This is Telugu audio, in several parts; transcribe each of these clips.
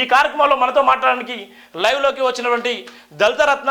ఈ కార్యక్రమంలో మనతో మాట్లాడడానికి లైవ్లోకి వచ్చినటువంటి దళిత రత్న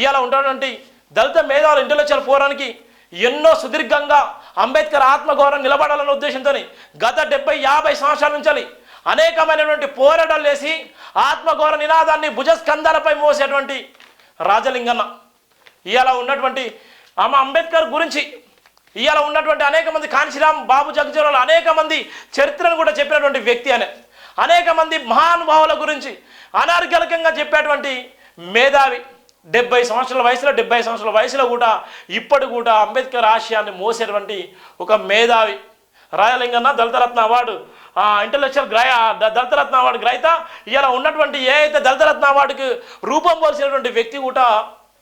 ఇవాళ ఉన్నటువంటి దళిత మేధావుల ఇంటలెక్చువల్ ఫోరానికి ఎన్నో సుదీర్ఘంగా అంబేద్కర్ ఆత్మగౌరవం నిలబడాలన్న ఉద్దేశంతో గత డెబ్బై యాభై సంవత్సరాల నుంచి అనేకమైనటువంటి పోరాటాలు వేసి ఆత్మగౌరవ నినాదాన్ని భుజస్కంధాలపై మోసేటువంటి రాజలింగన్న. ఇవాళ ఉన్నటువంటి ఆమె అంబేద్కర్ గురించి ఇవాళ ఉన్నటువంటి అనేక మంది కాంశీరామ్ బాబు జగజీవనాలు అనేక మంది చరిత్రను కూడా చెప్పినటువంటి వ్యక్తి అనే అనేక మంది మహానుభావుల గురించి అనార్గలికంగా చెప్పేటువంటి మేధావి డెబ్బై సంవత్సరాల వయసులో డెబ్బై సంవత్సరాల వయసులో కూడా ఇప్పటి కూడా అంబేద్కర్ ఆశయాన్ని మోసేటువంటి ఒక మేధావి. రాయలింగన్న దళితరత్న అవార్డు ఇంటలెక్చువల్ గ్రహ దళితరత్న అవార్డు గ్రహీత. ఇలా ఉన్నటువంటి ఏ అయితే దళితరత్న అవార్డుకి రూపం పోల్చినటువంటి వ్యక్తి కూడా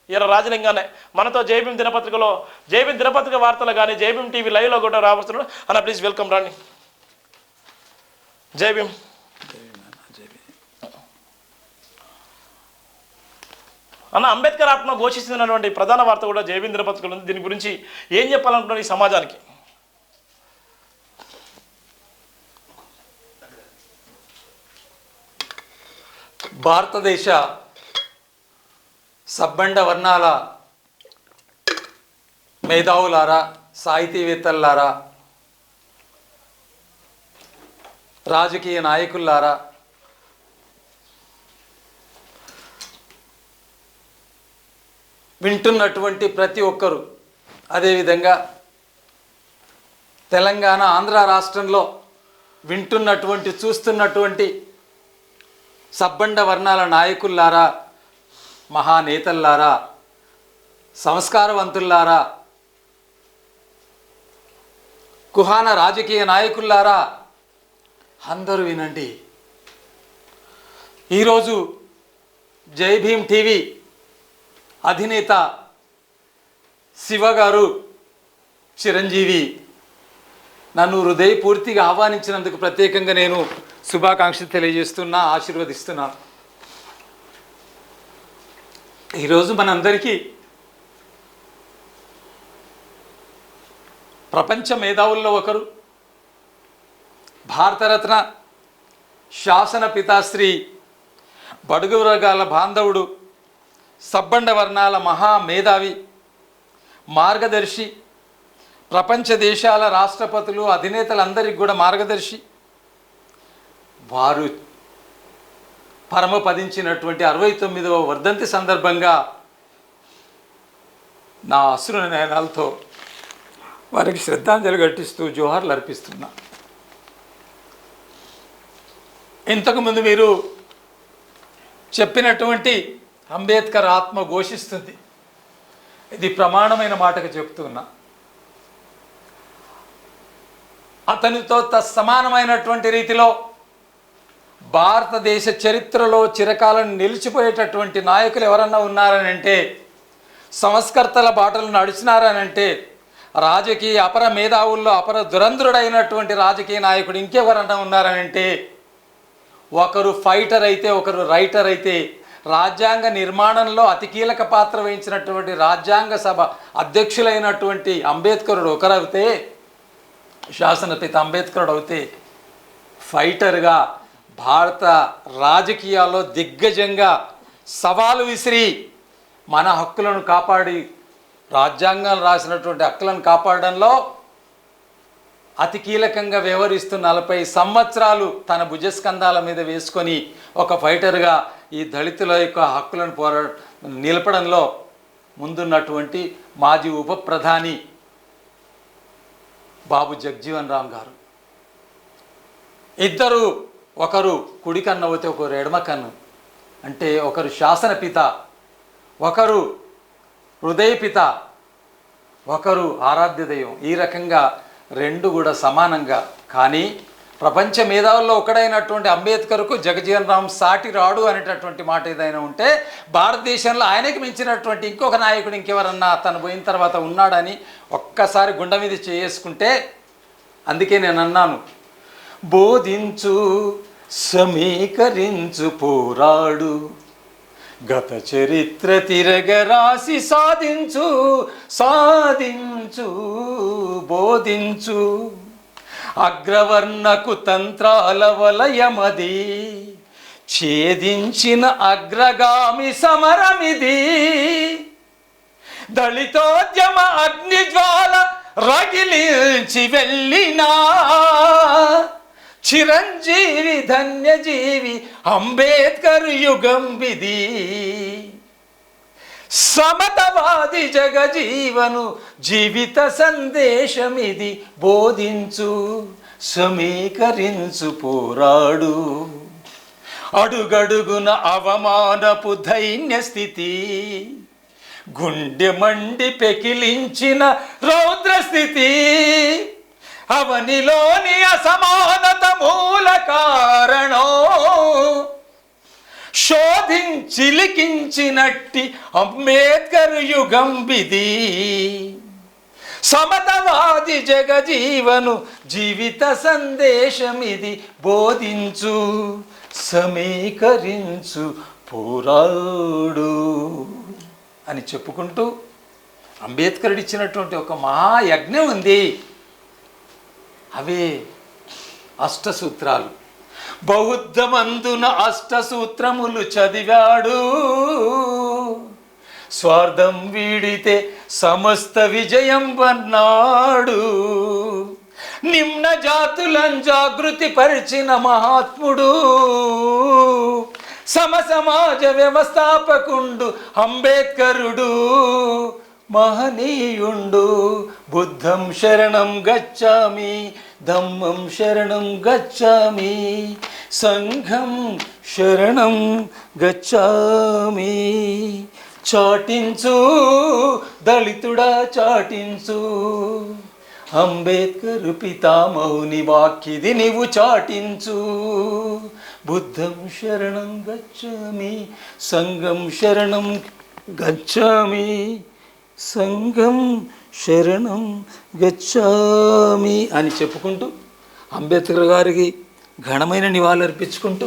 ఇలా రాజలింగానే మనతో జైభీం దినపత్రికలో జైభీం దినపత్రిక వార్తలు కానీ జైభీం టీవీ లైవ్లో కూడా రాబోతున్నాడు. అన్న ప్లీజ్ వెల్కమ్ రాణి. జైభీం అన్న అంబేద్కర్ ఆత్మ ఘోషిస్తున్నటువంటి ప్రధాన వార్త కూడా జయవీంద్ర పత్రికలు ఉంది. దీని గురించి ఏం చెప్పాలనుకున్నారు ఈ సమాజానికి? భారతదేశ సబ్బండ వర్ణాల మేధావులారా సాహితీవేత్తలారా రాజకీయ నాయకుల్లారా వింటున్నటువంటి ప్రతి ఒక్కరు అదేవిధంగా తెలంగాణ ఆంధ్ర రాష్ట్రంలో వింటున్నటువంటి చూస్తున్నటువంటి సబ్బండ వర్ణాల నాయకుల్లారా మహానేతల్లారా సంస్కారవంతుల్లారా కుహాన రాజకీయ నాయకుల్లారా అందరూ వినండి. ఈరోజు జై భీమ్ టీవీ అధినేత శివ గారు చిరంజీవి నన్ను హృదయపూర్తిగా ఆహ్వానించినందుకు ప్రత్యేకంగా నేను శుభాకాంక్షలు తెలియజేస్తున్నా ఆశీర్వదిస్తున్నాను ఈరోజు మనందరికీ ప్రపంచ మేధావుల్లో ఒకరు భారతరత్న శాసన పితాశ్రీ బడుగు వర్గాల బాంధవుడు సబ్బండ వర్ణాల మహా మేధావి మార్గదర్శి ప్రపంచ దేశాల రాష్ట్రపతులు అధినేతలందరికీ కూడా మార్గదర్శి. వారు పరమపదించినటువంటి అరవై తొమ్మిదవ వర్ధంతి సందర్భంగా నా అసురు నయనాలతో వారికి శ్రద్ధాంజలి ఘటిస్తూ జోహార్లు అర్పిస్తున్నా. ఇంతకుముందు మీరు చెప్పినటువంటి అంబేద్కర్ ఆత్మ ఘోషిస్తుంది. ఇది ప్రమాణమైన మాటకు చెప్తున్నా. అతనితో తత్సమానమైనటువంటి రీతిలో భారతదేశ చరిత్రలో చిరకాలను నిలిచిపోయేటటువంటి నాయకులు ఎవరన్నా ఉన్నారనంటే సంస్కర్తల బాటలు నడిచినారనంటే రాజకీయ అపర మేధావుల్లో అపర దురంధుడైనటువంటి రాజకీయ నాయకుడు ఇంకెవరన్నా ఉన్నారనంటే ఒకరు ఫైటర్ అయితే ఒకరు రైటర్ అయితే రాజ్యాంగ నిర్మాణంలో అతి కీలక పాత్ర వహించినటువంటి రాజ్యాంగ సభ అధ్యక్షులైనటువంటి అంబేద్కరుడు ఒకరైతే శాసనపిత అంబేద్కరుడు అయితే ఫైటర్గా భారత రాజకీయాల్లో దిగ్గజంగా సవాలు విసిరి మన హక్కులను కాపాడి రాజ్యాంగం రాసినటువంటి హక్కులను కాపాడడంలో అతి కీలకంగా వ్యవహరిస్తూ నలభై సంవత్సరాలు తన భుజస్కంధాల మీద వేసుకొని ఒక ఫైటర్గా ఈ దళితుల యొక్క హక్కులను పోరా నిలపడంలో ముందున్నటువంటి మాజీ ఉప ప్రధాని బాబు జగ్జీవన్ రామ్ గారు. ఇద్దరు ఒకరు కుడి కన్ను అవుతే ఒకరు ఎడమ కన్ను. అంటే ఒకరు శాసనపిత ఒకరు హృదయపిత ఒకరు ఆరాధ్య దైవం. ఈ రకంగా రెండు కూడా సమానంగా. కానీ ప్రపంచ మేధావుల్లో ఒకడైనటువంటి అంబేద్కర్కు జగజీవన్ రామ్ సాటి రాడు అనేటటువంటి మాట ఏదైనా ఉంటే భారతదేశంలో ఆయనకి మించినటువంటి ఇంకొక నాయకుడు ఇంకెవరన్నా తను పోయిన తర్వాత ఉన్నాడని ఒక్కసారి గుండె మీద చేసుకుంటే అందుకే నేను అన్నాను. బోధించు సమీకరించు పోరాడు. గత చరిత్ర తిరగ రాసి సాధించు సాధించు బోధించు. అగ్రవర్ణకు తంత్రాల వలయమది ఛేదించిన అగ్రగామి సమరమిది. దళితోద్యమ అగ్నిజ్వాల రగిలించి వెళ్ళినా చిరంజీవి ధన్యజీవి అంబేద్కర్ యుగం విధి. సమతవాది జగజీవను జీవిత సందేశమిది బోధించు సమీకరించు పోరాడు. అడుగడుగున అవమానపు ధైన్య స్థితి గుండె మండి పెకిలించిన రౌద్రస్థితి. అవనిలోని అసమానత మూల కారణం. శోధించిలికించినట్టి అంబేద్కర్ యుగం విధి. సమతవాది జగజీవను జీవిత సందేశమిది బోధించు సమీకరించు పోరాడు అని చెప్పుకుంటూ అంబేద్కర్ ఇచ్చినటువంటి ఒక మహాయజ్ఞం ఉంది. అవే అష్టసూత్రాలు. బౌద్ధమందున అష్టసూత్రములు చదివాడు. స్వార్థం వీడితే సమస్త విజయం వన్నాడు. నిమ్న జాతులను జాగృతి పరిచిన మహాత్ముడు. సమ సమాజ వ్యవస్థాపకుండు అంబేద్కరుడు. మహనీయుండు బుద్ధం శరణం గచ్చామి. ధమ్మం శరణం గచ్చామి. సంఘం శరణం గచ్చామి. చాటించు దళితుడా చాటించు. అంబేద్కర్ పితామౌని వాక్యది నీవు చాటించు. బుద్ధం శరణం గచ్చామి సంఘం శరణం గచ్చామి. సంఘం శరణం గచ్చామి అని చెప్పుకుంటూ అంబేద్కర్ గారికి ఘనమైన నివాళులర్పించుకుంటూ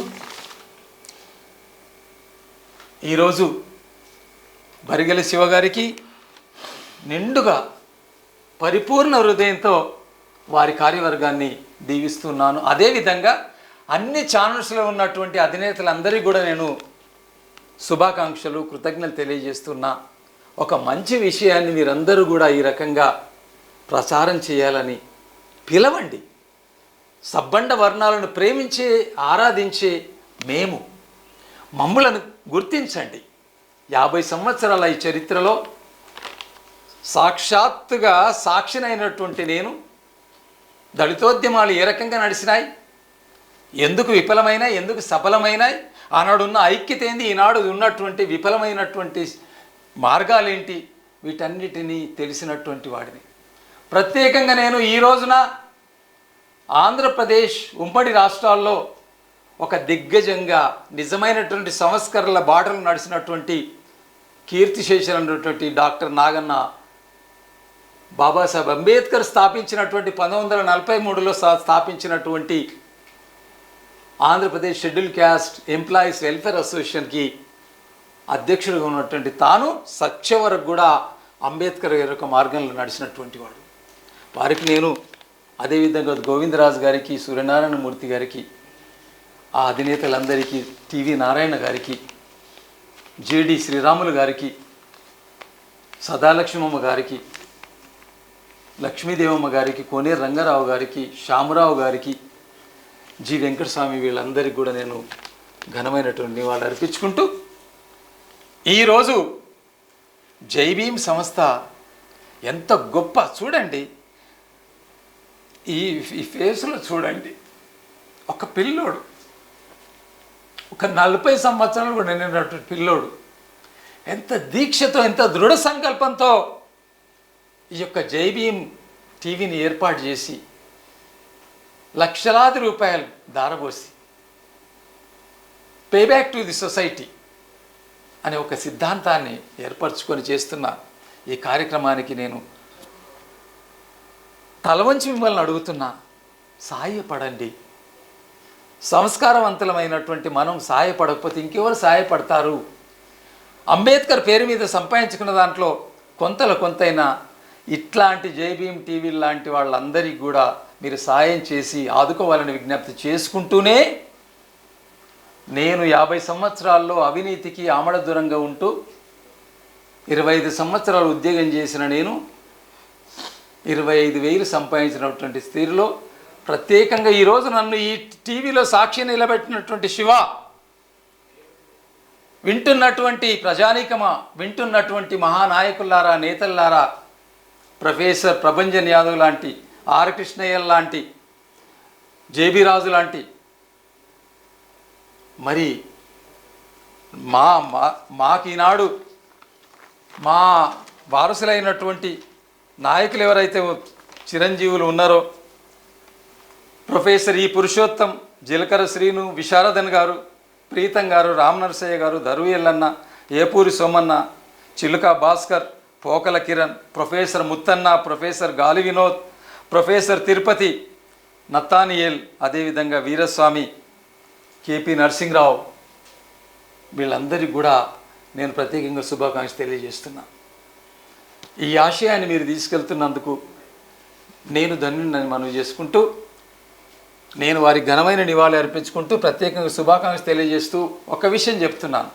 ఈరోజు బరిగెల శివగారికి నిండుగా పరిపూర్ణ హృదయంతో వారి కార్యవర్గాన్ని దీవిస్తున్నాను. అదేవిధంగా అన్ని ఛానల్స్లో ఉన్నటువంటి అధినేతలందరికీ కూడా నేను శుభాకాంక్షలు కృతజ్ఞతలు తెలియజేస్తున్నా. ఒక మంచి విషయాన్ని మీరందరూ కూడా ఈ రకంగా ప్రచారం చేయాలని పిలవండి. సబ్బండ వర్ణాలను ప్రేమించే ఆరాధించే మేము మమ్ములను గుర్తించండి. యాభై సంవత్సరాల ఈ చరిత్రలో సాక్షాత్తుగా సాక్షినైనటువంటి నేను దళితోద్యమాలు ఏ రకంగా నడిచినాయి? ఎందుకు విఫలమైనాయి? ఎందుకు సఫలమైనాయి? ఆనాడున్న ఐక్యత ఏంది? ఈనాడు ఉన్నటువంటి విఫలమైనటువంటి మార్గాలేంటి? వీటన్నిటినీ తెలిసినటువంటి వాడిని. ప్రత్యేకంగా నేను ఈ రోజున ఆంధ్రప్రదేశ్ ఉమ్మడి రాష్ట్రాల్లో ఒక దిగ్గజంగా నిజమైనటువంటి సంస్కరణల బాటలు నడిచినటువంటి కీర్తిశేషులైనటువంటి డాక్టర్ నాగన్న బాబాసాహెబ్ అంబేద్కర్ స్థాపించినటువంటి పంతొమ్మిది వందల నలభై మూడులో స్థాపించినటువంటి Andhra Pradesh scheduled caste employees welfare అసోసియేషన్కి అధ్యక్షుడిగా ఉన్నటువంటి తాను సత్య వరకు కూడా అంబేద్కర్ గారి యొక్క మార్గంలో నడిచినటువంటి వాడు. వారికి నేను అదేవిధంగా గోవిందరాజు గారికి సూర్యనారాయణ మూర్తి గారికి ఆ అధినేతలందరికీ టీవీ నారాయణ గారికి జేడి శ్రీరాములు గారికి సదాలక్ష్మమ్మ గారికి లక్ష్మీదేవమ్మ గారికి కోనేరు రంగారావు గారికి శ్యామరావు గారికి జి వెంకటస్వామి వీళ్ళందరికీ కూడా నేను ఘనమైనటువంటి నివాళులు అర్పించుకుంటూ ఈరోజు జై భీమ్ సంస్థ ఎంత గొప్ప చూడండి. ఈ ఈ ఫేస్లో చూడండి. ఒక పిల్లోడు. ఒక నలభై సంవత్సరాలు కూడా నిండినటువంటి పిల్లోడు. ఎంత దీక్షతో ఎంత దృఢ సంకల్పంతో ఈ యొక్క జై భీమ్ టీవీని ఏర్పాటు చేసి లక్షలాది రూపాయలు దారబోసి pay back to the society అనే ఒక సిద్ధాంతాన్ని ఏర్పరచుకొని చేస్తున్న ఈ కార్యక్రమానికి నేను తలవంచి మిమ్మల్ని అడుగుతున్నా సాయపడండి. సంస్కారవంతులమైనటువంటి మనం సాయపడకపోతే ఇంకెవరు సాయపడతారు? అంబేద్కర్ పేరు మీద సంపాదించుకున్న దాంట్లో కొంతలో కొంతైనా ఇట్లాంటి జైభీం టీవీ లాంటి వాళ్ళందరికీ కూడా మీరు సాయం చేసి ఆదుకోవాలని విజ్ఞప్తి చేసుకుంటూనే నేను యాభై సంవత్సరాల్లో అవినీతికి ఆమడ దూరంగా ఉంటూ ఇరవై ఐదు సంవత్సరాలు ఉద్యోగం చేసిన నేను ఇరవై ఐదు వేలు సంపాదించినటువంటి స్థితిలో ప్రత్యేకంగా ఈరోజు నన్ను ఈ టీవీలో సాక్షి నిలబెట్టినటువంటి శివ వింటున్నటువంటి ప్రజానీకమా వింటున్నటువంటి మహానాయకులారా నేతల్లారా ప్రొఫెసర్ ప్రభంజన్ యాదవ్ లాంటి ఆర్ కృష్ణయ్య లాంటి జేబీ రాజు లాంటి మరి మా మా- మాకు ఈనాడు మా వారసులైనటువంటి నాయకులు ఎవరైతే చిరంజీవులు ఉన్నారో ప్రొఫెసర్ ఈ పురుషోత్తం జీలకర్ర శ్రీను విశారదన్ గారు ప్రీతం గారు రామ్ నరసయ్య గారు ధరు Ellanna Epuri Somanna Chiluka Bhaskar Pokala Kiran professor Muthanna professor Gali Vinod professor Tirupati నత్తానియేల్ అదేవిధంగా వీరస్వామి కేపీ నరసింహరావు వీళ్ళందరికీ కూడా నేను ప్రత్యేకంగా శుభాకాంక్ష తెలియజేస్తున్నా. ఈ ఆశయాన్ని మీరు తీసుకెళ్తున్నందుకు నేను ధన్యుని మనవి చేసుకుంటూ నేను వారికి ఘనమైన నివాళి అర్పించుకుంటూ ప్రత్యేకంగా శుభాకాంక్ష తెలియజేస్తూ ఒక విషయం చెప్తున్నాను.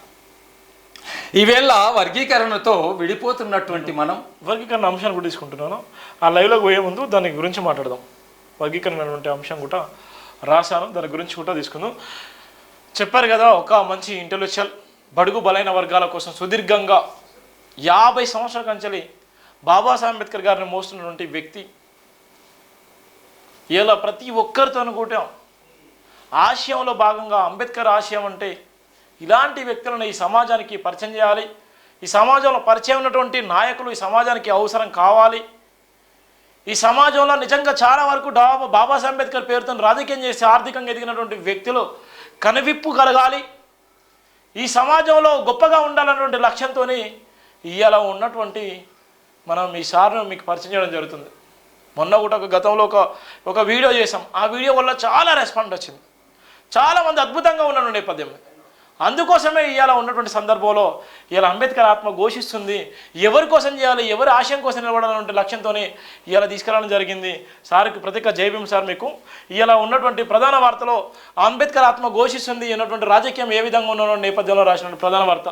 ఈవేళ వర్గీకరణతో విడిపోతున్నటువంటి మనం వర్గీకరణ అంశాన్ని కూడా తీసుకుంటున్నాను. ఆ లైవ్లోకి పోయే ముందు దాని గురించి మాట్లాడదాం. వర్గీకరణ అనేటువంటి అంశం కూడా రాశాను. దాని గురించి కూడా తీసుకుందాం. చెప్పారు కదా ఒక మంచి ఇంటెలెక్చువల్ బడుగు బలైన వర్గాల కోసం సుదీర్ఘంగా యాభై సంవత్సరాల కంచెలి బాబాసాహెబ్ అంబేద్కర్ గారిని మోస్తున్నటువంటి వ్యక్తి. ఇలా ప్రతి ఒక్కరితో కూడా ఆశయంలో భాగంగా అంబేద్కర్ ఆశయం అంటే ఇలాంటి వ్యక్తులను ఈ సమాజానికి పరిచయం చేయాలి. ఈ సమాజంలో పరిచయం ఉన్నటువంటి నాయకులు ఈ సమాజానికి అవసరం కావాలి. ఈ సమాజంలో నిజంగా చాలా వరకు డాబా బాబాసాహెబ్ అంబేద్కర్ పేరుతో రాజకీయం చేసి ఆర్థికంగా ఎదిగినటువంటి వ్యక్తులు కనువిప్పు కలగాలి. ఈ సమాజంలో గొప్పగా ఉండాలన్నటువంటి లక్ష్యంతో ఇవాళ ఉన్నటువంటి మనం ఈ సార్ను మీకు పరిచయం చేయడం జరుగుతుంది. మొన్న కూడా ఒక గతంలో ఒక ఒక వీడియో చేసాం ఆ వీడియో వల్ల చాలా రెస్పాండ్ వచ్చింది. చాలామంది అద్భుతంగా ఉన్న నేపథ్యం అందుకోసమే ఇవాళ ఉన్నటువంటి సందర్భంలో ఇవాళ అంబేద్కర్ ఆత్మ ఘోషిస్తుంది. ఎవరి కోసం చేయాలి ఎవరి ఆశయం కోసం నిలబడాలనే లక్ష్యంతోనే ఇవాళ తీసుకురావడం జరిగింది. సార్కి ప్రత్యేక జైభీం సార్ మీకు. ఇలా ఉన్నటువంటి ప్రధాన వార్తలో అంబేద్కర్ ఆత్మ ఘోషిస్తుంది అన్నటువంటి రాజకీయం ఏ విధంగా ఉన్న నేపథ్యంలో రాసినటువంటి ప్రధాన వార్త.